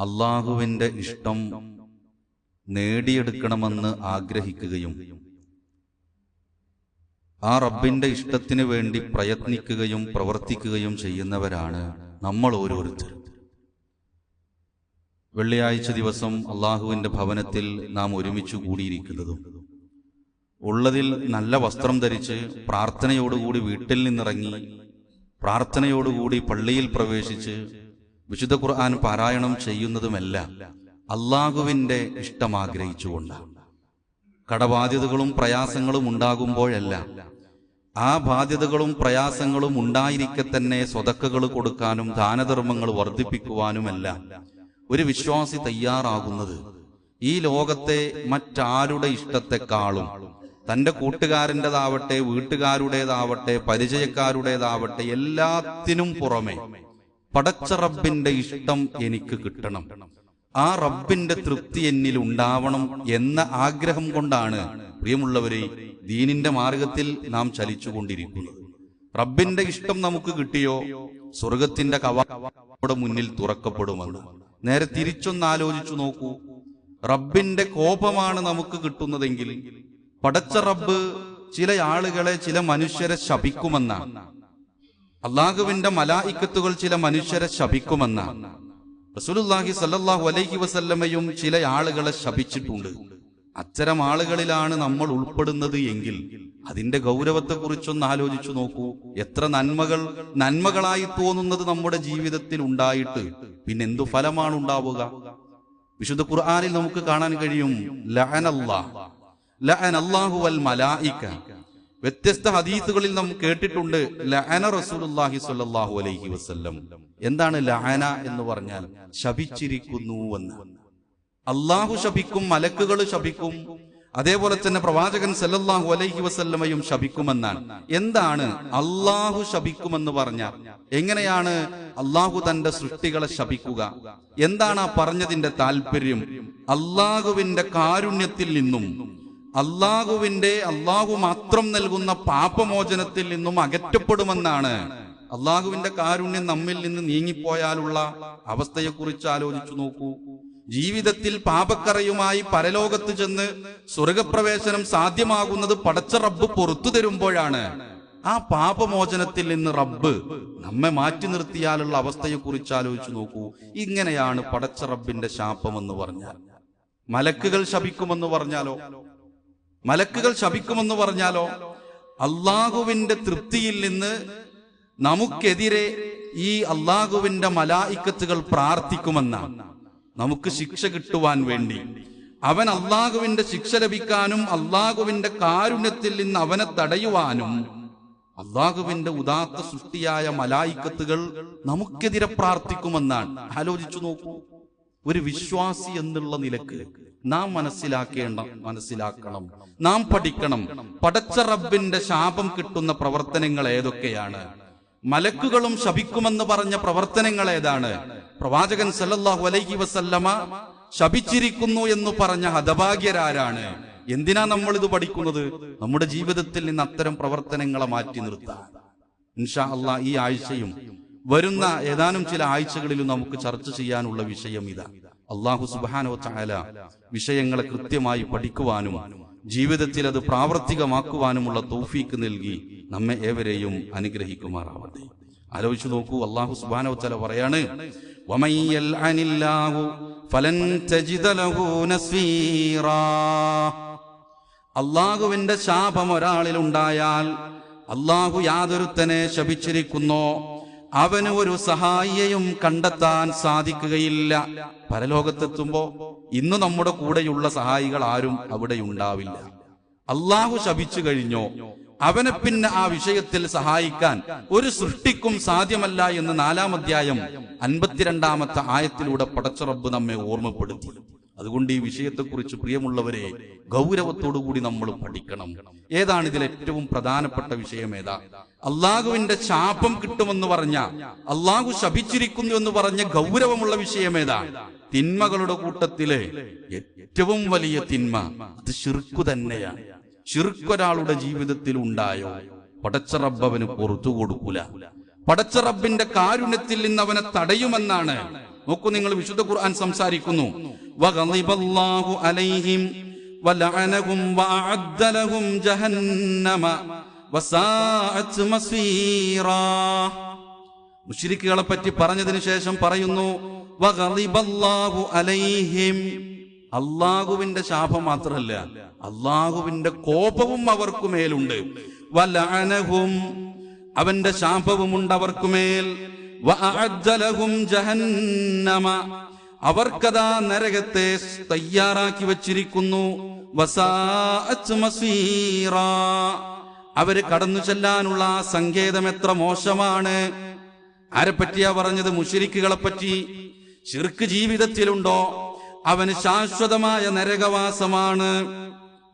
അള്ളാഹുവിന്റെ ഇഷ്ടം നേടിയെടുക്കണമെന്ന് ആഗ്രഹിക്കുകയും ആ റബ്ബിന്റെ ഇഷ്ടത്തിന് വേണ്ടി പ്രയത്നിക്കുകയും പ്രവർത്തിക്കുകയും ചെയ്യുന്നവരാണ് നമ്മൾ ഓരോരുത്തർ. വെള്ളിയാഴ്ച ദിവസം അള്ളാഹുവിന്റെ ഭവനത്തിൽ നാം ഒരുമിച്ച് കൂടിയിരിക്കുന്നതും ഉള്ളതിൽ നല്ല വസ്ത്രം ധരിച്ച് പ്രാർത്ഥനയോടുകൂടി വീട്ടിൽ നിന്നിറങ്ങി പ്രാർത്ഥനയോടുകൂടി പള്ളിയിൽ പ്രവേശിച്ച് വിശുദ്ധ ഖുർആൻ പാരായണം ചെയ്യുന്നതുമെല്ലാം അള്ളാഹുവിന്റെ ഇഷ്ടം ആഗ്രഹിച്ചുകൊണ്ട്. കടബാധ്യതകളും പ്രയാസങ്ങളും ഉണ്ടാകുമ്പോഴല്ല ആ ബാധ്യതകളും പ്രയാസങ്ങളും ഉണ്ടായിരിക്കെ തന്നെ സ്വതക്കകൾ കൊടുക്കാനും ദാനധർമ്മങ്ങൾ വർദ്ധിപ്പിക്കുവാനുമെല്ലാം ഒരു വിശ്വാസി തയ്യാറാകുന്നത്. ഈ ലോകത്തെ മറ്റാരുടെ ഇഷ്ടത്തെക്കാളും തന്റെ കൂട്ടുകാരന്റെതാവട്ടെ വീട്ടുകാരുടേതാവട്ടെ പരിചയക്കാരുടേതാവട്ടെ എല്ലാത്തിനും പുറമെ പടച്ച റബ്ബിന്റെ ഇഷ്ടം എനിക്ക് കിട്ടണം. ആ റബ്ബിന്റെ തൃപ്തി എന്നിൽ ഉണ്ടാവണം എന്ന ആഗ്രഹം കൊണ്ടാണ് പ്രിയമുള്ളവരെ ദീനിന്റെ മാർഗത്തിൽ നാം ചലിച്ചുകൊണ്ടിരിക്കുന്നത്. റബ്ബിന്റെ ഇഷ്ടം നമുക്ക് കിട്ടിയോ? സ്വർഗത്തിന്റെ കവാട മുന്നിൽ തുറക്കപ്പെടുമെന്ന്. നേരെ തിരിച്ചൊന്ന് ആലോചിച്ചു നോക്കൂ. റബ്ബിന്റെ കോപമാണ് നമുക്ക് കിട്ടുന്നതെങ്കിൽ പടച്ച റബ്ബ് ചില ആളുകളെ ചില മനുഷ്യരെ ശപിക്കുമെന്നാണ്. അള്ളാഹുവിന്റെ മലായിക്കത്തുകൾ ചില മനുഷ്യരെ ശപിക്കുമെന്ന് റസൂലുല്ലാഹി സല്ലല്ലാഹു അലൈഹി വസല്ലമയും ചില ആളുകളെ ശപിച്ചിട്ടുണ്ട്. അത്തരം ആളുകളിലാണ് നമ്മൾ ഉൾപ്പെടുന്നത് എങ്കിൽ അതിന്റെ ഗൗരവത്തെ കുറിച്ചൊന്ന് ആലോചിച്ചു നോക്കൂ. എത്ര നന്മകൾ നന്മകളായി തോന്നുന്നത് നമ്മുടെ ജീവിതത്തിൽ ഉണ്ടായിട്ട് പിന്നെ എന്തു ഫലമാണ് ഉണ്ടാവുക? വിശുദ്ധ ഖുർആനിൽ നമുക്ക് കാണാൻ കഴിയും ലഅനല്ലാഹു വൽ മലായിക വ്യത്യസ്ത ഹദീസുകളിൽ നാം കേട്ടിട്ടുണ്ട് ലഅന റസൂലുള്ളാഹി സ്വല്ലല്ലാഹു അലൈഹി വസല്ലം. എന്താണ് ലഅന എന്ന് പറഞ്ഞാൽ ശപിച്ചിരിക്കുന്നു എന്ന്. അള്ളാഹു ശപിക്കും മലക്കുകൾ ശപിക്കും അതേപോലെ തന്നെ പ്രവാചകൻ സല്ലല്ലാഹു അലൈഹി വസല്ലമയും ശപിക്കുമെന്നാണ്. എന്താണ് അള്ളാഹു ശപിക്കുമെന്ന് പറഞ്ഞാൽ എങ്ങനെയാണ് അള്ളാഹു തന്റെ സൃഷ്ടികളെ ശപിക്കുക? എന്താണ് ആ പറഞ്ഞതിന്റെ താല്പര്യം അള്ളാഹുവിന്റെ കാരുണ്യത്തിൽ നിന്നും അള്ളാഹുവിന്റെ അള്ളാഹു മാത്രം നൽകുന്ന പാപമോചനത്തിൽ നിന്നും അകറ്റപ്പെടുമെന്നാണ്. അള്ളാഹുവിന്റെ കാരുണ്യം നമ്മിൽ നിന്ന് നീങ്ങിപ്പോയാലുള്ള അവസ്ഥയെക്കുറിച്ച് ആലോചിച്ചു നോക്കൂ. ജീവിതത്തിൽ പാപക്കറയുമായി പരലോകത്ത് ചെന്ന് സ്വർഗപ്രവേശനം സാധ്യമാകുന്നത് പടച്ച റബ്ബ് പുറത്തു തരുമ്പോഴാണ്. ആ പാപമോചനത്തിൽ നിന്ന് റബ്ബ് നമ്മെ മാറ്റി നിർത്തിയാലുള്ള അവസ്ഥയെക്കുറിച്ച് ആലോചിച്ചു നോക്കൂ. ഇങ്ങനെയാണ് പടച്ച റബ്ബിന്റെ ശാപമെന്ന് പറഞ്ഞാൽ. മലക്കുകൾ ശപിക്കുമെന്ന് പറഞ്ഞാലോ? മലക്കുകൾ ശപിക്കുമെന്ന് പറഞ്ഞാലോ? അള്ളാഹുവിന്റെ തൃപ്തിയിൽ നിന്ന് നമുക്കെതിരെ ഈ അള്ളാഹുവിന്റെ മലായിക്കത്തുകൾ പ്രാർത്ഥിക്കുമെന്നാണ്. നമുക്ക് ശിക്ഷ കിട്ടുവാൻ വേണ്ടി. അവൻ അള്ളാഹുവിന്റെ ശിക്ഷ ലഭിക്കാനും അള്ളാഹുവിന്റെ കാരുണ്യത്തിൽ നിന്ന് അവനെ തടയുവാനും അള്ളാഹുവിന്റെ ഉദാത്ത സൃഷ്ടിയായ മലായിക്കത്തുകൾ നമുക്കെതിരെ പ്രാർത്ഥിക്കുമെന്നാണ്. ആലോചിച്ചു നോക്കൂ. ഒരു വിശ്വാസി എന്നുള്ള നിലയ്ക്ക് നാം മനസ്സിലാക്കേണ്ട മനസ്സിലാക്കണം. നാം പഠിക്കണം. പടച്ച റബ്ബിന്റെ ശാപം കിട്ടുന്ന പ്രവർത്തനങ്ങൾ ഏതൊക്കെയാണ്? മലക്കുകളും ശപിക്കുമെന്ന് പറഞ്ഞ പ്രവർത്തനങ്ങൾ ഏതാണ്? പ്രവാചകൻ സല്ലല്ലാഹു അലൈഹി വസല്ലമ ശപിച്ചിരിക്കുന്നു എന്ന് പറഞ്ഞ ഹതഭാഗ്യരാരാണ്? എന്തിനാ നമ്മൾ ഇത് പഠിക്കുന്നത്? നമ്മുടെ ജീവിതത്തിൽ നിന്ന് അത്തരം പ്രവർത്തനങ്ങളെ മാറ്റി നിർത്താൻ. ഇൻഷാ അള്ളാ ഈ ആഴ്ചയും വരുന്ന ഏതാനും ചില ആഴ്ചകളിലും നമുക്ക് ചർച്ച ചെയ്യാനുള്ള വിഷയം ഇതാ. അള്ളാഹു സുബാനോ ചായാല വിഷയങ്ങളെ കൃത്യമായി പഠിക്കുവാനും ജീവിതത്തിൽ അത് പ്രാവർത്തികമാക്കുവാനുമുള്ള തോഫീക്ക് നൽകി നമ്മെ ഏവരെയും അനുഗ്രഹിക്കുമാറാവട്ടെ. ആലോചിച്ചു നോക്കൂ അള്ളാഹു സുബാനോ ചല പറയാണ് അള്ളാഹുവിന്റെ ശാപം ഒരാളിൽ ഉണ്ടായാൽ അള്ളാഹു യാതൊരുത്തനെ ശപിച്ചിരിക്കുന്നോ? അവന് ഒരു സഹായിയെയും കണ്ടെത്താൻ സാധിക്കുകയില്ല. പരലോകത്തെത്തുമ്പോ ഇന്ന് നമ്മുടെ കൂടെയുള്ള സഹായികൾ ആരും അവിടെ ഉണ്ടാവില്ല. അള്ളാഹു ശപിച്ചു കഴിഞ്ഞോ അവനെ പിന്നെ ആ വിഷയത്തിൽ സഹായിക്കാൻ ഒരു സൃഷ്ടിക്കും സാധ്യമല്ല എന്ന് നാലാം അധ്യായം അൻപത്തിരണ്ടാമത്തെ ആയത്തിലൂടെ പടച്ചറബ് നമ്മെ ഓർമ്മപ്പെടുത്തി. അതുകൊണ്ട് ഈ വിഷയത്തെക്കുറിച്ച് പ്രിയമുള്ളവരെ ഗൗരവത്തോടുകൂടി നമ്മൾ പഠിക്കണം. ഏതാണ് ഇതിൽ ഏറ്റവും പ്രധാനപ്പെട്ട വിഷയം ഏതാ? അള്ളാഹുവിന്റെ ശാപം കിട്ടുമെന്ന് പറഞ്ഞ അള്ളാഹു ശപിച്ചിരിക്കുന്നു എന്ന് പറഞ്ഞ ഗൗരവമുള്ള വിഷയം ഏതാ? തിന്മകളുടെ കൂട്ടത്തിലെ ഏറ്റവും വലിയ തിന്മ അത് ശിർക്കു തന്നെയാണ് ശിർക്കൊരാളുടെ ജീവിതത്തിൽ ഉണ്ടായോ? പടച്ചറബ്ബവന് പുറത്തു കൊടുക്കൂല. പടച്ചറബിന്റെ കാരുണ്യത്തിൽ നിന്ന് അവനെ തടയുമെന്നാണ്. നോക്കൂ നിങ്ങൾ വിശുദ്ധ ഖുർആൻ സംസാരിക്കുന്നു. അലൈഹിം ജഹന്നമ. മുശ്രിക്കുകളെ പറ്റി പറഞ്ഞതിന് ശേഷം പറയുന്നു അലൈഹിം. അള്ളാഹുവിന്റെ ശാപം മാത്രമല്ല അള്ളാഹുവിന്റെ കോപവും അവർക്കു മേലുണ്ട്. വലഅനഹും അവന്റെ ശാപവുമുണ്ട് അവർക്കുമേൽ ജഹന്നമ അവർക്കതാ നരകത്തെ തയ്യാറാക്കി വച്ചിരിക്കുന്നു. വസാ അവർ കടന്നു ചെല്ലാനുള്ള സങ്കേതം എത്ര മോശമാണ്. ആരെ പറ്റിയാ പറഞ്ഞത്? മുഷിരിക്കുകളെ പറ്റി. ശിർക്ക് ജീവിതത്തിലുണ്ടോ? അവന് ശാശ്വതമായ നരകവാസമാണ്.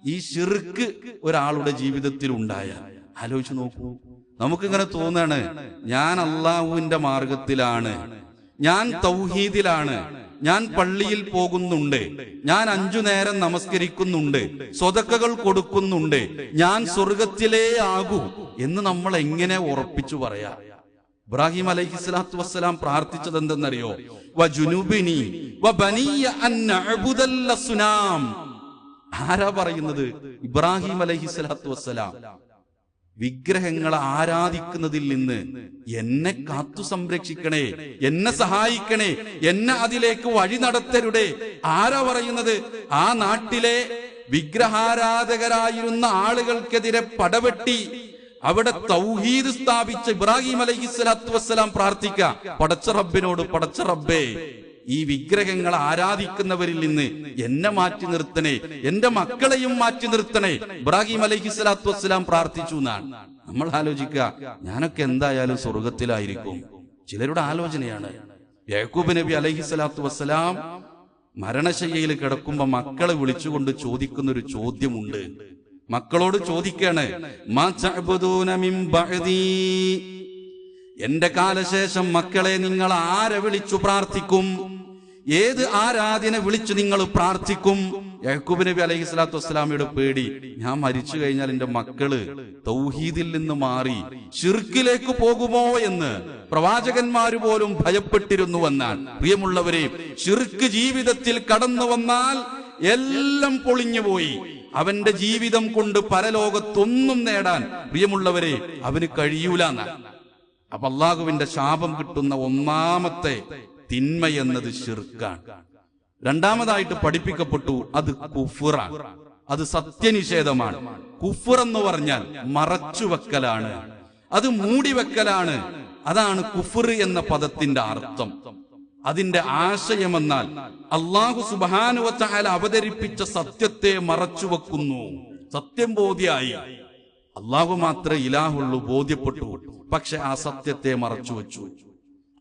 ഈ ശിർക്ക് ഒരാളുടെ ജീവിതത്തിൽ ഉണ്ടായ ആലോചിച്ച് നോക്കൂ. നമുക്കിങ്ങനെ തോന്നാണ് ഞാൻ അള്ളാഹുവിന്റെ മാർഗത്തിലാണ്. ഞാൻ തൗഹീദിലാണ്. ഞാൻ പള്ളിയിൽ പോകുന്നുണ്ട്. ഞാൻ അഞ്ചു നേരം നമസ്കരിക്കുന്നുണ്ട്. സ്വതക്കകൾ കൊടുക്കുന്നുണ്ട്. ഞാൻ സ്വർഗത്തിലേ ആകൂ എന്ന് നമ്മൾ എങ്ങനെ ഉറപ്പിച്ചു പറയാ? ഇബ്രാഹിം അലൈഹി സ്വലാത്തു വസ്സലാം പ്രാർത്ഥിച്ചത് എന്തെന്നറിയോ? ആരാ പറയുന്നത്? ഇബ്രാഹിം അലൈഹി സ്വലാത്തു വസ്സലാം. വിഗ്രഹങ്ങളെ ആരാധിക്കുന്നതിൽ നിന്ന് എന്നെ കാത്തു സംരക്ഷിക്കണേ എന്നെ സഹായിക്കണേ എന്നെ അതിലേക്ക് വഴി നടത്തരുടെ ആരാ പറയുന്നത്? ആ നാട്ടിലെ വിഗ്രഹാരാധകരായിരുന്ന ആളുകൾക്കെതിരെ പടവെട്ടി അവിടെ തൗഹീദ് സ്ഥാപിച്ച ഇബ്രാഹിം അലൈഹി സ്വലാത്തു വസ്സലാം പ്രാർത്ഥിക്ക. പടച്ച റബ്ബിനോട് പടച്ച റബ്ബേ ഈ വിഗ്രഹങ്ങൾ ആരാധിക്കുന്നവരിൽ നിന്ന് എന്നെ മാറ്റി നിർത്തണേ എന്റെ മക്കളെയും മാറ്റി നിർത്തണേ. ഇബ്രാഹിം അലൈഹി സ്വലാത്തു വസ്സലാം പ്രാർത്ഥിച്ചു എന്നാണ്. നമ്മൾ ആലോചിക്കുക ഞാനൊക്കെ എന്തായാലും സ്വർഗത്തിലായിരിക്കും. ചിലരുടെ ആലോചനയാണ് യാക്കൂബ് നബി അലൈഹി സ്വലാത്തു വസ്സലാം മരണശയ്യയിൽ കിടക്കുമ്പോ മക്കളെ വിളിച്ചുകൊണ്ട് ചോദിക്കുന്ന ഒരു ചോദ്യമുണ്ട്. മക്കളോട് ചോദിക്കാണ് "മാ തഅ്ബുദൂന മിൻ ബഅദീ?" എന്റെ കാലശേഷം മക്കളെ നിങ്ങൾ ആരെ വിളിച്ചു പ്രാർത്ഥിക്കും? ഏത് ആരാധന വിളിച്ചു നിങ്ങൾ പ്രാർത്ഥിക്കും? യഹക്കൂബ് നബി അലൈഹി സ്വലാത്തു വസ്സലാമയുടെ പേടി. ഞാൻ മരിച്ചു കഴിഞ്ഞാൽ എന്റെ മക്കൾ തൗഹീദിൽ നിന്ന് മാറി ഷിർക്കിലേക്ക് പോകുമോ എന്ന് പ്രവാചകന്മാര് പോലും ഭയപ്പെട്ടിരുന്നു എന്നാണ് പ്രിയമുള്ളവരെ ഷിർക്ക് ജീവിതത്തിൽ കടന്നു വന്നാൽ എല്ലാം പൊളിഞ്ഞുപോയി അവന്റെ ജീവിതം കൊണ്ട് പരലോകത്തൊന്നും നേടാൻ പ്രിയമുള്ളവരെ അവന് കഴിയൂല എന്നാണ്. അപ്പൊ അള്ളാഹുവിന്റെ ശാപം കിട്ടുന്ന ഒന്നാമത്തെ തിന്മ എന്നത് ഷിർക്കാണ് രണ്ടാമതായിട്ട് പഠിപ്പിക്കപ്പെട്ടു അത് കുഫുറാണ്. അത് സത്യനിഷേധമാണ്. കുഫുർ എന്ന് പറഞ്ഞാൽ മറച്ചുവെക്കലാണ്. അത് മൂടിവെക്കലാണ്. അതാണ് കുഫുർ എന്ന പദത്തിന്റെ അർത്ഥം. അതിന്റെ ആശയമെന്നാൽ അള്ളാഹു സുബാനുവച്ചാൽ അവതരിപ്പിച്ച സത്യത്തെ മറച്ചു വെക്കുന്നു സത്യം ബോധ്യായി. അള്ളാഹു മാത്രമേ ഇലാഹുള്ളൂ ബോധ്യപ്പെട്ടു. പക്ഷെ ആ സത്യത്തെ മറച്ചു വെച്ചു.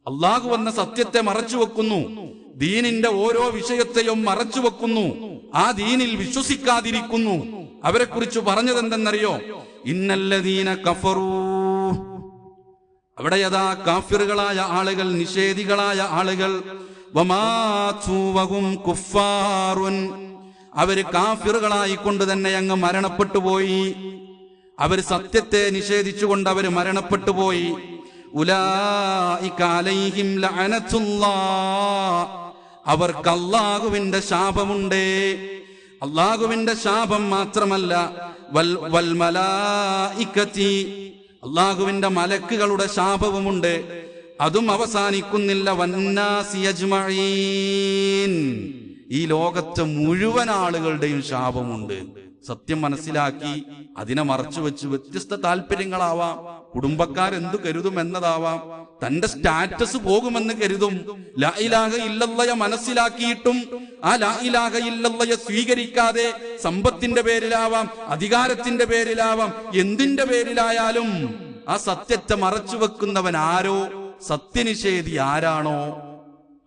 അള്ളാഹു വന്ന സത്യത്തെ മറച്ചു വെക്കുന്നു. ദീനിന്റെ ഓരോ വിഷയത്തെയും മറച്ചു വെക്കുന്നു. ആ ദീനിൽ വിശ്വസിക്കാതിരിക്കുന്നു. അവരെ കുറിച്ച് പറഞ്ഞത് പറഞ്ഞതെന്തെന്നറിയോ? ഇന്നല്ലദീന കഫറൂ. അവിടെ യഥാ കാഫിറുകളായ ആളുകൾ നിഷേധികളായ ആളുകൾ അവർ കാഫിറുകളായിക്കൊണ്ട് തന്നെ അങ്ങ് മരണപ്പെട്ടു പോയി. അവർ സത്യത്തെ നിഷേധിച്ചുകൊണ്ട് അവർ മരണപ്പെട്ടു പോയി. അവർക്ക് അള്ളാഹുവിന്റെ ശാപമുണ്ട്. അള്ളാഹുവിന്റെ ശാപം മാത്രമല്ല അള്ളാഹുവിന്റെ മലക്കുകളുടെ ശാപവുമുണ്ട്. അതും അവസാനിക്കുന്നില്ല. വന്നാസിയജ്മഈൻ ഈ ലോകത്തെ മുഴുവൻ ആളുകളുടെയും ശാപമുണ്ട്. സത്യം മനസ്സിലാക്കി അതിനെ മറച്ചു വെച്ച് വ്യത്യസ്ത താല്പര്യങ്ങളാവാം. കുടുംബക്കാർ എന്തു കരുതും എന്നതാവാം. തന്റെ സ്റ്റാറ്റസ് പോകുമെന്ന് കരുതും. ലാ ഇലാഹ ഇല്ലല്ലയ മനസ്സിലാക്കിയിട്ടും ആ ലാ ഇലാഹ ഇല്ലല്ലയ സ്വീകരിക്കാതെ സമ്പത്തിന്റെ പേരിലാവാം അധികാരത്തിന്റെ പേരിലാവാം എന്തിന്റെ പേരിലായാലും ആ സത്യത്തെ മറച്ചു വെക്കുന്നവൻ ആരോ സത്യനിഷേധി ആരാണോ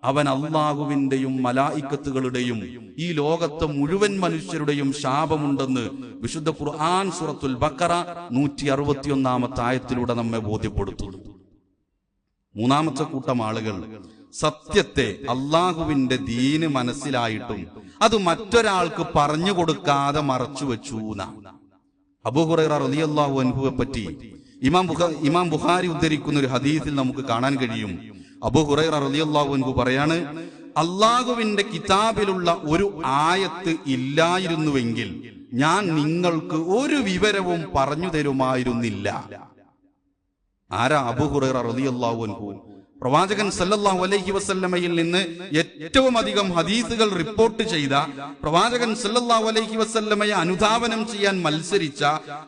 അവൻ അള്ളാഹുവിന്റെയും മലായിക്കത്തുകളുടെയും ഈ ലോകത്തെ മുഴുവൻ മനുഷ്യരുടെയും ശാപമുണ്ടെന്ന് വിശുദ്ധ ഖുർആൻ സുറത്തുൽ ബക്കറ നൂറ്റി അറുപത്തിയൊന്നാമത്തെ ആയത്തിലൂടെ നമ്മെ ബോധ്യപ്പെടുത്തുന്നു. മൂന്നാമത്തെ കൂട്ടം ആളുകൾ സത്യത്തെ അള്ളാഹുവിന്റെ ദീന് മനസ്സിലായിട്ടും അത് മറ്റൊരാൾക്ക് പറഞ്ഞു കൊടുക്കാതെ മറച്ചു വെച്ചു റളിയല്ലാഹു അൻഹുവെ പറ്റി ഇമാം ഇമാം ബുഖാരി ഉദ്ധരിക്കുന്ന ഒരു ഹദീസിൽ നമുക്ക് കാണാൻ കഴിയും. അബു ഹുറൈറ റളിയല്ലാഹു പറയാണ് അള്ളാഹുവിന്റെ കിതാബിലുള്ള ഒരു ആയത്ത് ഇല്ലായിരുന്നുവെങ്കിൽ ഞാൻ നിങ്ങൾക്ക് ഒരു വിവരവും പറഞ്ഞു തരുമായിരുന്നില്ല. ആരാ അബു ഹുറൈറ റളിയല്ലാഹു അൻഹു? പ്രവാചകൻ സല്ലല്ലാഹു അലൈഹി വസല്ലമയിൽ നിന്ന് ഏറ്റവും അധികം ഹദീസുകൾ റിപ്പോർട്ട് ചെയ്ത പ്രവാചകൻ സല്ലല്ലാഹു അലൈഹി വസല്ലമയെ അനുധാവനം ചെയ്യാൻ മത്സരിച്ച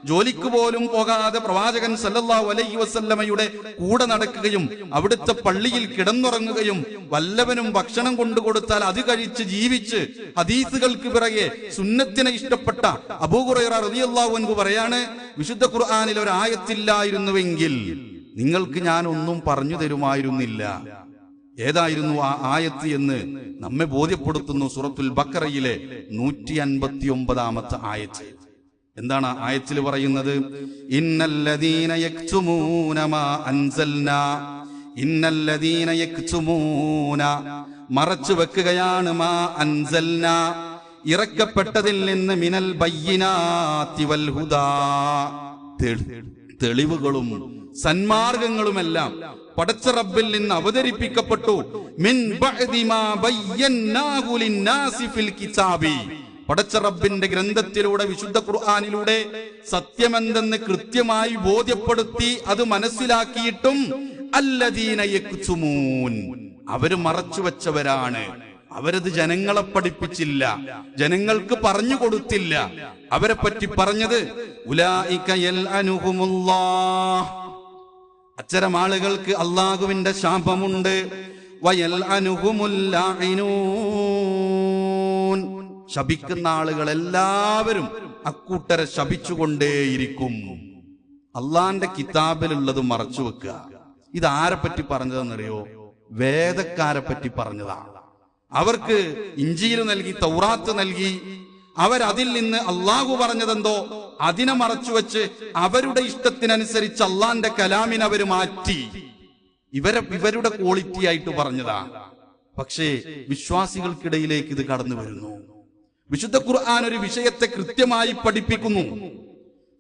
ജോലിക്ക് പോലും പോകാതെ പ്രവാചകൻ സല്ലല്ലാഹു അലൈഹി വസല്ലമയുടെ കൂടെ നടക്കുകയും അവിടുത്തെ പള്ളിയിൽ കിടന്നുറങ്ങുകയും വല്ലവനും ഭക്ഷണം കൊണ്ടു കൊടുത്താൽ അത് കഴിച്ച് ജീവിച്ച് ഹദീസുകൾക്ക് പിറകെ സുന്നത്തിനെ ഇഷ്ടപ്പെട്ട അബൂഹുറൈറ റളിയല്ലാഹു അൻഹു പറയാണ് വിശുദ്ധ ഖുർആനിൽ ഒരു ആയത്തില്ലായിരുന്നുവെങ്കിൽ നിങ്ങൾക്ക് ഞാൻ ഒന്നും പറഞ്ഞു തരുമായിരുന്നില്ല. ഏതായിരുന്നു ആ ആയത്ത് എന്ന് നമ്മെ ബോധ്യപ്പെടുത്തുന്നു സുറത്തുൽ ബക്കറയിലെ നൂറ്റി അൻപത്തി ഒമ്പതാമത്തെ ആയത്ത്. എന്താണ് ആയത്തിൽ പറയുന്നത്? മറച്ചു വെക്കുകയാണ് മാ അൻസൽന ഇറക്കപ്പെട്ടതിൽ നിന്ന് മിനൽ ബയ്യിനാത്തി വൽ ഹുദാ. തെളിവുകളും സന്മാർഗങ്ങളുമെല്ലാം പടച്ച റബ്ബിൽ നിന്ന് അവതരിപ്പിക്കപ്പെട്ടു. മിൻ കിതാബി. പടച്ച റബ്ബിന്റെ ഗ്രന്ഥത്തിലൂടെ വിശുദ്ധ ഖുർആനിലൂടെ സത്യമെന്തെന്ന് കൃത്യമായി ബോധ്യപ്പെടുത്തി അത് മനസ്സിലാക്കിയിട്ടും അല്ലദീന അവർ മറച്ചു വെച്ചവരാണ്. അവരത് ജനങ്ങളെ പഠിപ്പിച്ചില്ല. ജനങ്ങൾക്ക് പറഞ്ഞു കൊടുത്തില്ല. അവരെ പറ്റി പറഞ്ഞത് ഉലായിക്കയൽ യൽഅനുഹുമുല്ലാഹ്. അത്തരം ആളുകൾക്ക് അള്ളാഹുവിന്റെ ശാപമുണ്ട്. വയൽ ശപിക്കുന്ന ആളുകൾ എല്ലാവരും അക്കൂട്ടരെ ശപിച്ചുകൊണ്ടേയിരിക്കും. അള്ളാന്റെ കിതാബിലുള്ളത് മറച്ചു വെക്കുക. ഇത് ആരെ പറ്റി പറഞ്ഞതെന്നറിയോ? വേദക്കാരെ പറ്റി പറഞ്ഞതാണ് അവർക്ക് ഇഞ്ചിയിൽ നൽകി തൗറാത്ത് നൽകി അവരതിൽ നിന്ന് അള്ളാഹു പറഞ്ഞതെന്തോ? അതിനെ മറച്ചുവെച്ച് അവരുടെ ഇഷ്ടത്തിനനുസരിച്ച് അള്ളാന്റെ കലാമിനെ അവർ മാറ്റി. ഇവരെ ഇവരുടെ ക്വാളിറ്റി ആയിട്ട് പറഞ്ഞതാ. പക്ഷേ വിശ്വാസികൾക്കിടയിലേക്ക് ഇത് കടന്നു വരുന്നു. വിശുദ്ധ ഖുർആൻ ഒരു വിഷയത്തെ കൃത്യമായി പഠിപ്പിക്കുന്നു.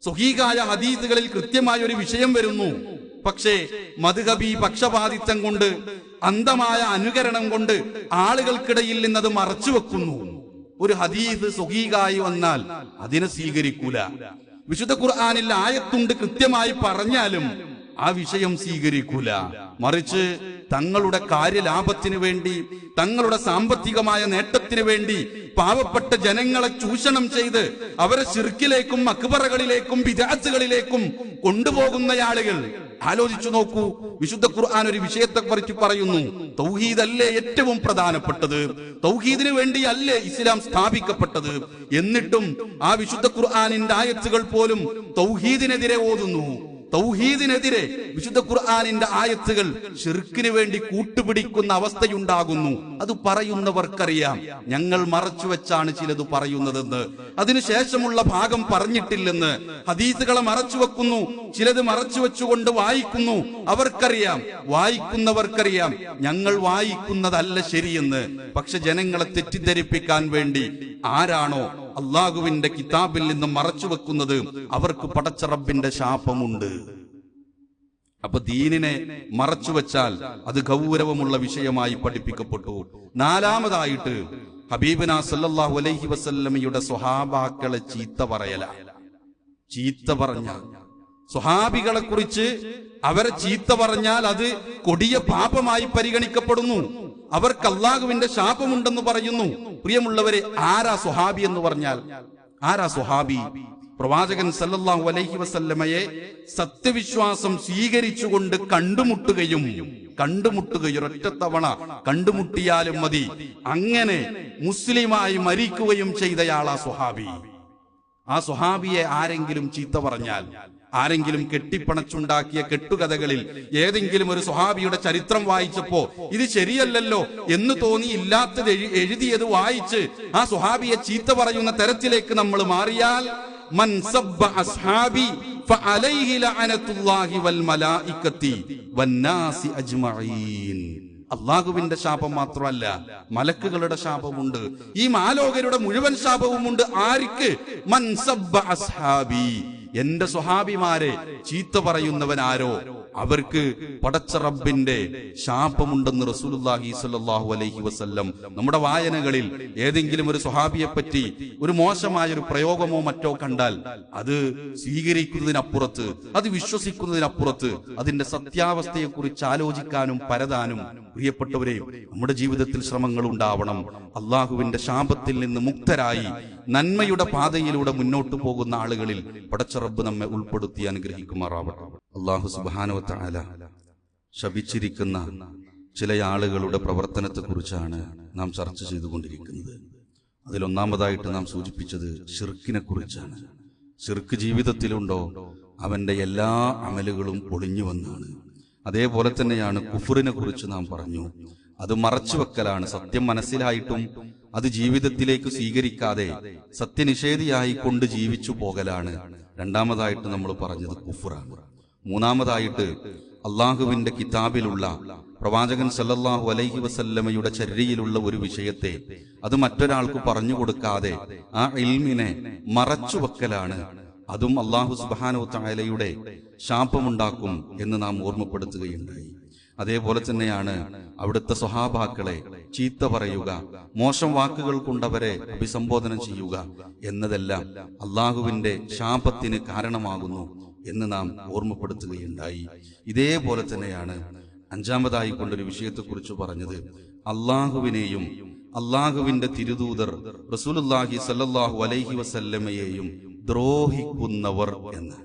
സുഹീകായ ഹദീസുകളിൽ കൃത്യമായ ഒരു വിഷയം വരുന്നു. പക്ഷേ മധുഹബി പക്ഷപാതിത്വം കൊണ്ട് അന്ധമായ അനുകരണം കൊണ്ട് ആളുകൾക്കിടയിൽ നിന്നത് മറച്ചു വെക്കുന്നു. ഒരു ഹദീസ് സുഹീകായി വന്നാൽ അതിനെ സ്വീകരിക്കൂല. വിശുദ്ധ ഖുർആനിൽ ആയത്തുണ്ട് കൃത്യമായി പറഞ്ഞാലും ആ വിഷയം സ്വീകരിക്കൂല. മറിച്ച് തങ്ങളുടെ കാര്യലാഭത്തിന് വേണ്ടി തങ്ങളുടെ സാമ്പത്തികമായ നേട്ടത്തിന് വേണ്ടി പാവപ്പെട്ട ജനങ്ങളെ ചൂഷണം ചെയ്ത് അവരെ ചിർക്കിലേക്കും അക്ബറകളിലേക്കും വിരാജുകളിലേക്കും കൊണ്ടുപോകുന്ന ആളുകൾ ആലോചിച്ചു നോക്കൂ. വിശുദ്ധ ഖുർആൻ ഒരു വിഷയത്തെ കുറിച്ച് പറയുന്നു. തൗഹീദ് അല്ലേ ഏറ്റവും പ്രധാനപ്പെട്ടത്? തൗഹീദിന് വേണ്ടി അല്ലേ ഇസ്ലാം സ്ഥാപിക്കപ്പെട്ടത്? എന്നിട്ടും ആ വിശുദ്ധ ഖുർആാനിന്റെ ആയത്തുകൾ പോലും തൗഹീദിനെതിരെ ഓതുന്നു. തൗഹീദിനെതിരെ വിശുദ്ധ ഖുർആാനിന്റെ ആയത്തുകൾ ഷിർക്കിന് വേണ്ടി കൂട്ടുപിടിക്കുന്ന അവസ്ഥയുണ്ടാകുന്നു. അത് പറയുന്നവർക്കറിയാം. ഞങ്ങൾ മറച്ചു വെച്ചാണ് ചിലത് പറയുന്നതെന്ന്. അതിനുശേഷമുള്ള ഭാഗം പറഞ്ഞിട്ടില്ലെന്ന്. ഹദീസുകളെ മറച്ചു വെക്കുന്നു. ചിലത് മറച്ചു വെച്ചുകൊണ്ട് വായിക്കുന്നു. അവർക്കറിയാം. വായിക്കുന്നവർക്കറിയാം. ഞങ്ങൾ വായിക്കുന്നതല്ല ശരിയെന്ന്. പക്ഷെ ജനങ്ങളെ തെറ്റിദ്ധരിപ്പിക്കാൻ വേണ്ടി ആരാണോ അള്ളാഹുവിന്റെ കിതാബിൽ നിന്ന് മറച്ചു വെക്കുന്നത് അവർക്ക് പടച്ച റബ്ബിന്റെ ശാപമുണ്ട്. അപ്പൊ ദീനിനെ മറച്ചു വെച്ചാൽ അത് ഗൗരവമുള്ള വിഷയമായി പഠിപ്പിക്കപ്പെട്ടു. നാലാമതായിട്ട് ഹബീബന സല്ലല്ലാഹു അലൈഹി വസല്ലമയുടെ സ്വഹാബാക്കളെ ചീത്ത പറയല. ചീത്ത പറഞ്ഞ. സ്വഹാബികളെ കുറിച്ച് അവരെ ചീത്ത പറഞ്ഞാൽ അത് കൊടിയ പാപമായി പരിഗണിക്കപ്പെടുന്നു. അവർക്ക് അള്ളാഹുവിന്റെ ശാപമുണ്ടെന്ന് പറയുന്നു. പ്രിയമുള്ളവരെ ആരാ സുഹാബി എന്ന് പറഞ്ഞാൽ? ആരാ സുഹാബി പ്രവാചകൻ സല്ലല്ലാഹു അലൈഹി വസല്ലമയെ സത്യവിശ്വാസം സ്വീകരിച്ചുകൊണ്ട് കണ്ടുമുട്ടുകയും കണ്ടുമുട്ടുകയും ഒറ്റ തവണ കണ്ടുമുട്ടിയാലും മതി. അങ്ങനെ മുസ്ലിമായി മരിക്കുകയും ചെയ്തയാളാ സുഹാബി ആ സുഹാബിയെ ആരെങ്കിലും ചീത്ത പറഞ്ഞാൽ ആരെങ്കിലും കെട്ടിപ്പണച്ചുണ്ടാക്കിയ കെട്ടുകഥകളിൽ ഏതെങ്കിലും ഒരു സ്വഹാബിയുടെ ചരിത്രം വായിച്ചപ്പോ ഇത് ശരിയല്ലല്ലോ എന്ന് തോന്നി ഇല്ലാത്തത് എഴുതിയത് വായിച്ച് ആ സ്വഹാബിയെ ചീത്ത പറയുന്ന തരത്തിലേക്ക് നമ്മൾ മാറിയാൽ അള്ളാഹുവിന്റെ ശാപം മാത്രമല്ല മലക്കുകളുടെ ശാപമുണ്ട് ഈ മാലോകരുടെ മുഴുവൻ ശാപവുമുണ്ട്. ആർക്ക്? മൻ സബ്ബ അസ്ഹാബി. എന്റെ സ്വഹാബിമാരെ ചീത്ത പറയുന്നവൻ ആരോ അവർക്ക് പടച്ച റബ്ബിന്റെ ശാപമുണ്ടെന്ന് റസൂലുള്ളാഹി സ്വല്ലല്ലാഹു അലൈഹി വസല്ലം നമ്മുടെ വായനകളിൽ ഏതെങ്കിലും ഒരു സ്വഹാബിയെ പറ്റി ഒരു മോശമായ ഒരു പ്രയോഗമോ മറ്റോ കണ്ടാൽ അത് സ്വീകരിക്കുന്നതിനപ്പുറത്ത് അത് വിശ്വസിക്കുന്നതിനപ്പുറത്ത് അതിന്റെ സത്യാവസ്ഥയെ കുറിച്ച് ആലോചിക്കാനും പരതാനും പ്രിയപ്പെട്ടവരെ നമ്മുടെ ജീവിതത്തിൽ ശ്രമങ്ങൾ ഉണ്ടാവണം. അള്ളാഹുവിന്റെ ശാപത്തിൽ നിന്ന് മുക്തരായി നന്മയുടെ പാതയിലൂടെ മുന്നോട്ടു പോകുന്ന ആളുകളിൽ പടച്ചറബ് നമ്മെ ഉൾപ്പെടുത്തി അനുഗ്രഹിക്കുമാറാവട്ടെ. അള്ളാഹു സുബാനുവത്താല ശപിച്ചിരിക്കുന്ന ചില ആളുകളുടെ പ്രവർത്തനത്തെക്കുറിച്ചാണ് നാം ചർച്ച ചെയ്തുകൊണ്ടിരിക്കുന്നത്. അതിലൊന്നാമതായിട്ട് നാം സൂചിപ്പിച്ചത് ഷിർക്കിനെ കുറിച്ചാണ് ഷിർക്ക് ജീവിതത്തിലുണ്ടോ? അവന്റെ എല്ലാ അമലുകളും പൊളിഞ്ഞു വന്നാണ്. അതേപോലെ തന്നെയാണ് കുഫറിനെ കുറിച്ച് നാം പറഞ്ഞു. അത് മറച്ചു വെക്കലാണ് സത്യം മനസ്സിലായിട്ടും അത് ജീവിതത്തിലേക്ക് സ്വീകരിക്കാതെ സത്യനിഷേധിയായി കൊണ്ട് ജീവിച്ചു പോകലാണ്. രണ്ടാമതായിട്ട് നമ്മൾ പറഞ്ഞത് കുഫറാണ്. മൂന്നാമതായിട്ട് അള്ളാഹുവിന്റെ കിതാബിലുള്ള പ്രവാചകൻ സല്ലല്ലാഹു അലൈഹി വസല്ലമയുടെ ചരിയിലുള്ള ഒരു വിഷയത്തെ അത് മറ്റൊരാൾക്ക് പറഞ്ഞു കൊടുക്കാതെ ആ ഇൽമിനെ മറച്ചു വെക്കലാണ്. അതും അള്ളാഹു സുബാനു തായാലയുടെ ശാപമുണ്ടാക്കും എന്ന് നാം ഓർമ്മപ്പെടുത്തുകയുണ്ടായി. അതേപോലെ തന്നെയാണ് അവിടുത്തെ സ്വഹാബാക്കളെ ചീത്ത പറയുക മോശം വാക്കുകൾ കൊണ്ടവരെ അഭിസംബോധന ചെയ്യുക എന്നതെല്ലാം അള്ളാഹുവിന്റെ ശാപത്തിന് കാരണമാകുന്നു. എന്ന് നാം ഓർമ്മപ്പെടുത്തുകയുണ്ടായി. ഇതേപോലെ തന്നെയാണ് അഞ്ചാമതായി കൊണ്ടൊരു വിഷയത്തെക്കുറിച്ച് പറഞ്ഞത്. അള്ളാഹുവിനെയും അള്ളാഹുവിന്റെ തിരുദൂതർ റസൂലുല്ലാഹി സല്ലാഹു അലൈഹി വസല്ലമയെയും ദ്രോഹിക്കുന്നവർ എന്ന്.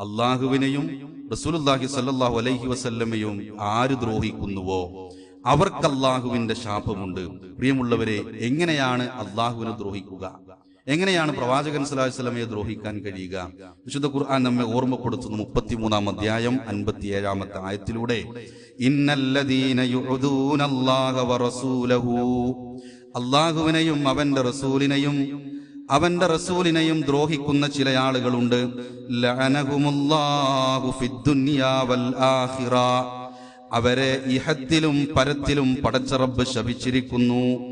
അള്ളാഹുവിനെയും റസൂലുല്ലാഹി സല്ലാഹു അലൈഹി വസല്ലമയും ആര് ദ്രോഹിക്കുന്നുവോ? അവർക്ക് അള്ളാഹുവിന്റെ ശാപമുണ്ട്. പ്രിയമുള്ളവരെ എങ്ങനെയാണ് അള്ളാഹുവിനെ ദ്രോഹിക്കുക? എങ്ങനെയാണ് പ്രവാചകൻ വസല്ലമയെ ദ്രോഹിക്കാൻ കഴിയുക? വിശുദ്ധ ഖുർആൻ നമ്മെ ഓർമ്മപ്പെടുത്തുന്നു മുപ്പത്തിമൂന്നാം അധ്യായം അൻപത്തി ഏഴാമത്തെ ആയത്തിലൂടെ അള്ളാഹുവിനെയും അവന്റെ റസൂലിനെയും അവന്റെ റസൂലിനെയും ദ്രോഹിക്കുന്ന ചില ആളുകളുണ്ട്. അവരെ ഇഹത്തിലും പരത്തിലും പടച്ചറബ് ശപിച്ചിരിക്കുന്നു.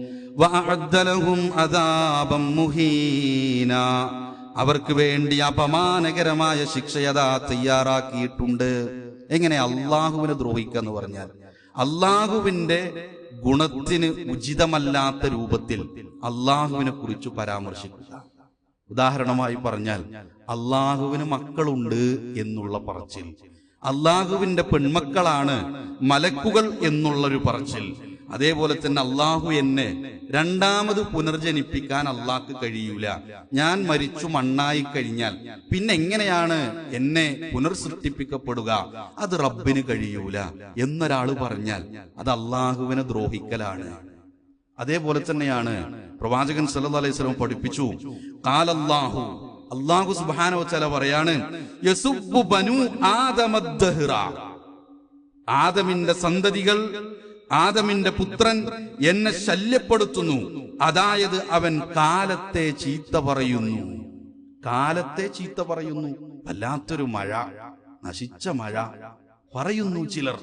അവർക്ക് വേണ്ടി അപമാനകരമായ ശിക്ഷയതാ തയ്യാറാക്കിയിട്ടുണ്ട്. എങ്ങനെ അള്ളാഹുവിനെ ദ്രോഹിക്കുക എന്ന് പറഞ്ഞാൽ? അള്ളാഹുവിന്റെ ഗുണത്തിന് ഉചിതമല്ലാത്ത രൂപത്തിൽ അള്ളാഹുവിനെ കുറിച്ച് പരാമർശിക്കുക. ഉദാഹരണമായി പറഞ്ഞാൽ അള്ളാഹുവിന് മക്കളുണ്ട് എന്നുള്ള പറച്ചിൽ. അള്ളാഹുവിന്റെ പെൺമക്കളാണ് മലക്കുകൾ എന്നുള്ളൊരു പറച്ചിൽ. അതേപോലെ തന്നെ അള്ളാഹു എന്നെ രണ്ടാമത് പുനർജനിപ്പിക്കാൻ അള്ളാഹ്ക്ക് കഴിയൂല. ഞാൻ മരിച്ചു മണ്ണായി കഴിഞ്ഞാൽ പിന്നെ എങ്ങനെയാണ് എന്നെ പുനർസൃഷ്ടിപ്പിക്കപ്പെടുക? അത് റബ്ബിന് കഴിയൂല എന്നൊരാൾ പറഞ്ഞാൽ അത് അള്ളാഹുവിനെ ദ്രോഹിക്കലാണ്. അതേപോലെ തന്നെയാണ് പ്രവാചകൻ സല്ലു അലൈഹി വസല്ലം പഠിപ്പിച്ചു. കാലല്ലാഹു അള്ളാഹു വതആല പറയാണ് ആദമിന്റെ സന്തതികൾ ആദമിന്റെ പുത്രൻ എന്നെ ശല്യപ്പെടുത്തുന്നു. അതായത് അവൻ കാലത്തെ ചീത്ത പറയുന്നു. കാലത്തെ ചീത്ത പറയുന്നു. വല്ലാത്തൊരു മഴ നശിച്ച മഴ പറയുന്നു ചിലർ.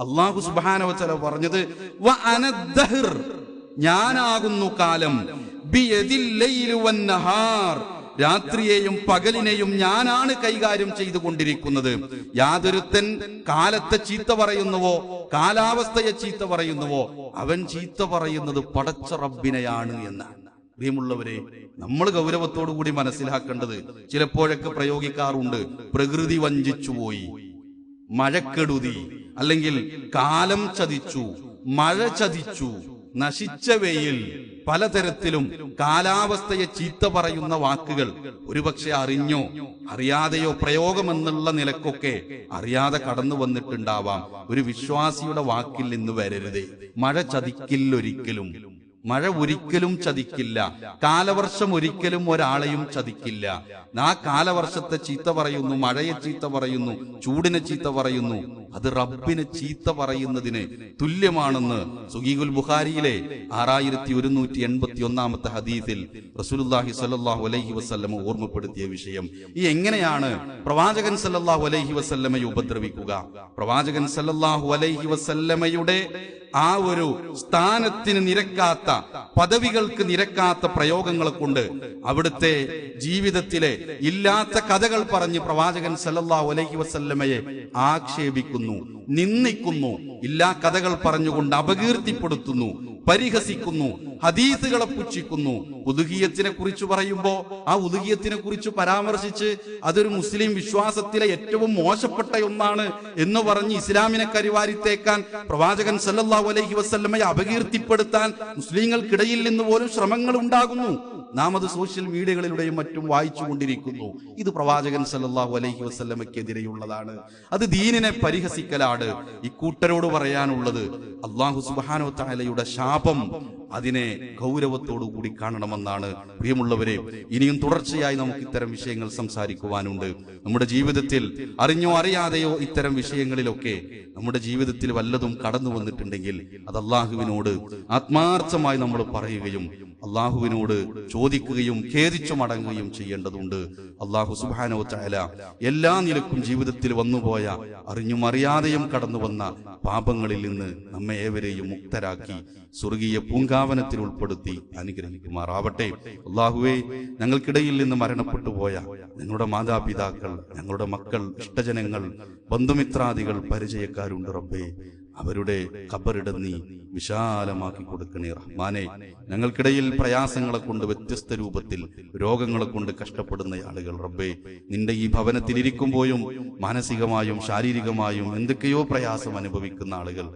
അള്ളാഹു സുബാനവച്ചല പറഞ്ഞത് "വ അനദ്ദഹ്ർ", ഞാനാകുന്നു കാലം. ലൈലു രാത്രിയെയും പകലിനെയും ഞാനാണ് കൈകാര്യം ചെയ്തുകൊണ്ടിരിക്കുന്നത്. യാതൊരുത്തൻ കാലത്തെ ചീത്ത പറയുന്നുവോ കാലാവസ്ഥയെ ചീത്ത പറയുന്നുവോ അവൻ ചീത്ത പറയുന്നത് പടച്ച റബ്ബിനെയാണ് എന്നാണ് പ്രിയമുള്ളവരെ നമ്മൾ ഗൗരവത്തോടു കൂടി മനസ്സിലാക്കേണ്ടത് ചിലപ്പോഴൊക്കെ പ്രയോഗിക്കാറുണ്ട് പ്രകൃതി വഞ്ചിച്ചുപോയി മഴക്കെടുതി അല്ലെങ്കിൽ കാലം ചതിച്ചു മഴ ചതിച്ചു നശിച്ച വെയിൽ പലതരത്തിലും കാലാവസ്ഥയെ ചീത്ത പറയുന്ന വാക്കുകൾ ഒരുപക്ഷെ അറിഞ്ഞോ അറിയാതെയോ പ്രയോഗമെന്നുള്ള നിലക്കൊക്കെ അറിയാതെ കടന്നു വന്നിട്ടുണ്ടാവാം. ഒരു വിശ്വാസിയുടെ വാക്കിൽ നിന്ന് വരരുതേ. മഴ ചതിക്കില്ലൊരിക്കലും. മഴ ഒരിക്കലും ചതിക്കില്ല. കാലവർഷം ഒരിക്കലും ഒരാളെയും ചതിക്കില്ല. ആ കാലവർഷത്തെ ചീത്ത പറയുന്നു മഴയെ ചീത്ത പറയുന്നു ചൂടിനെ ചീത്ത പറയുന്നു. അത് റബ്ബിനെ ചീത്ത പറയുന്നതിന് തുല്യമാണെന്ന് സുഗീഖുൽ ബുഖാരിയിലെ ആറായിരത്തി ഒരുന്നൂറ്റി എൺപത്തി ഒന്നാമത്തെ ഹദീസിൽ റസൂലുല്ലാഹി സല്ലാഹു അലൈഹി വസ്ല്ലമ ഓർമ്മപ്പെടുത്തിയ വിഷയം. ഈ എങ്ങനെയാണ് പ്രവാചകൻ സല്ലാഹു അലൈഹി വസല്ലമയെ ഉപദ്രവിക്കുക? പ്രവാചകൻ സല്ലാഹു അലൈഹി വസല്ലമയുടെ ആ ഒരു സ്ഥാനത്തിന് നിരക്കാത്ത പദവികൾക്ക് നിരക്കാത്ത പ്രയോഗങ്ങളെ കൊണ്ട് അവിടുത്തെ ജീവിതത്തിലെ ഇല്ലാത്ത കഥകൾ പറഞ്ഞ് പ്രവാചകൻ സല്ലാ അലൈഹി വസല്ലമയെ ആക്ഷേപിക്കുന്നു നിന്ദിക്കുന്നു ഇല്ലാ കഥകൾ പറഞ്ഞുകൊണ്ട് അപകീർത്തിപ്പെടുത്തുന്നു. പരിഹസിക്കുന്നു ഹദീസുകളെ പുച്ഛിക്കുന്നു. ഉദുഹീയത്തിനെ കുറിച്ച് പറയുമ്പോ ആ ഉദുഹീയത്തിനെ കുറിച്ച് പരാമർശിച്ച് അതൊരു മുസ്ലിം വിശ്വാസത്തിലെ ഏറ്റവും മോശപ്പെട്ട ഒന്നാണ് എന്ന് പറഞ്ഞ് ഇസ്ലാമിനെ കരിവാരിത്തേക്കാൻ പ്രവാചകൻ സല്ലല്ലാഹു അലൈഹി വസല്ലമയെ അപകീർത്തിപ്പെടുത്താൻ മുസ്ലിങ്ങൾക്കിടയിൽ നിന്ന് പോലും ശ്രമങ്ങൾ ഉണ്ടാകുന്നു. നാം അത് സോഷ്യൽ മീഡിയകളിലൂടെയും മറ്റും വായിച്ചു കൊണ്ടിരിക്കുന്നു ഇത് പ്രവാചകൻ സല്ലാഹു അലൈഹി വസ്ല്ലമക്കെതിരെയുള്ളതാണ് അത് ദീനിനെ പരിഹസിക്കലാണ്. ഇക്കൂട്ടരോട് പറയാനുള്ളത് അള്ളാഹു സുബ്ഹാനഹു തആലയുടെ ശാപം അതിനെ ഗൗരവത്തോടു കൂടി കാണണമെന്നാണ്. പ്രിയമുള്ളവരെ ഇനിയും തുടർച്ചയായി നമുക്ക് ഇത്തരം വിഷയങ്ങൾ സംസാരിക്കുവാനുണ്ട്. നമ്മുടെ ജീവിതത്തിൽ അറിഞ്ഞോ അറിയാതെയോ ഇത്തരം വിഷയങ്ങളിലൊക്കെ നമ്മുടെ ജീവിതത്തിൽ വല്ലതും കടന്നു വന്നിട്ടുണ്ടെങ്കിൽ അത് അള്ളാഹുവിനോട് ആത്മാർത്ഥമായി നമ്മൾ പറയുകയും അള്ളാഹുവിനോട് ചോദിക്കുകയും ഖേദിച്ചു മടങ്ങുകയും ചെയ്യേണ്ടതുണ്ട്. അള്ളാഹു സുബാനോ ചായാല എല്ലാ നിലക്കും ജീവിതത്തിൽ വന്നുപോയ അറിഞ്ഞും അറിയാതെയും കടന്നു വന്ന പാപങ്ങളിൽ നിന്ന് നമ്മെ ഏവരെയും മുക്തരാക്കി സ്വർഗീയ പൂങ്കാവനത്തിൽ ഉൾപ്പെടുത്തി അനുഗ്രഹിക്കുമാറാവട്ടെ. അള്ളാഹുവെ ഞങ്ങൾക്കിടയിൽ നിന്ന് മരണപ്പെട്ടു പോയ ഞങ്ങളുടെ മാതാപിതാക്കൾ ഞങ്ങളുടെ മക്കൾ ഇഷ്ടജനങ്ങൾ ബന്ധുമിത്രാദികൾ പരിചയക്കാരുണ്ട് റബ്ബേ. അവരുടെ ഖബറിടം നീ വിശാലമാക്കി കൊടുക്കണേ റഹ്മാനെ. ഞങ്ങൾക്കിടയിൽ പ്രയാസങ്ങളെ കൊണ്ട് വ്യത്യസ്ത രൂപത്തിൽ രോഗങ്ങളെ കൊണ്ട് കഷ്ടപ്പെടുന്ന ആളുകൾ റബ്ബേ നിന്റെ ഈ ഭവനത്തിൽ ഇരിക്കുമ്പോഴും മാനസികമായും ശാരീരികമായും എന്തൊക്കെയോ പ്രയാസം അനുഭവിക്കുന്ന ആളുകൾ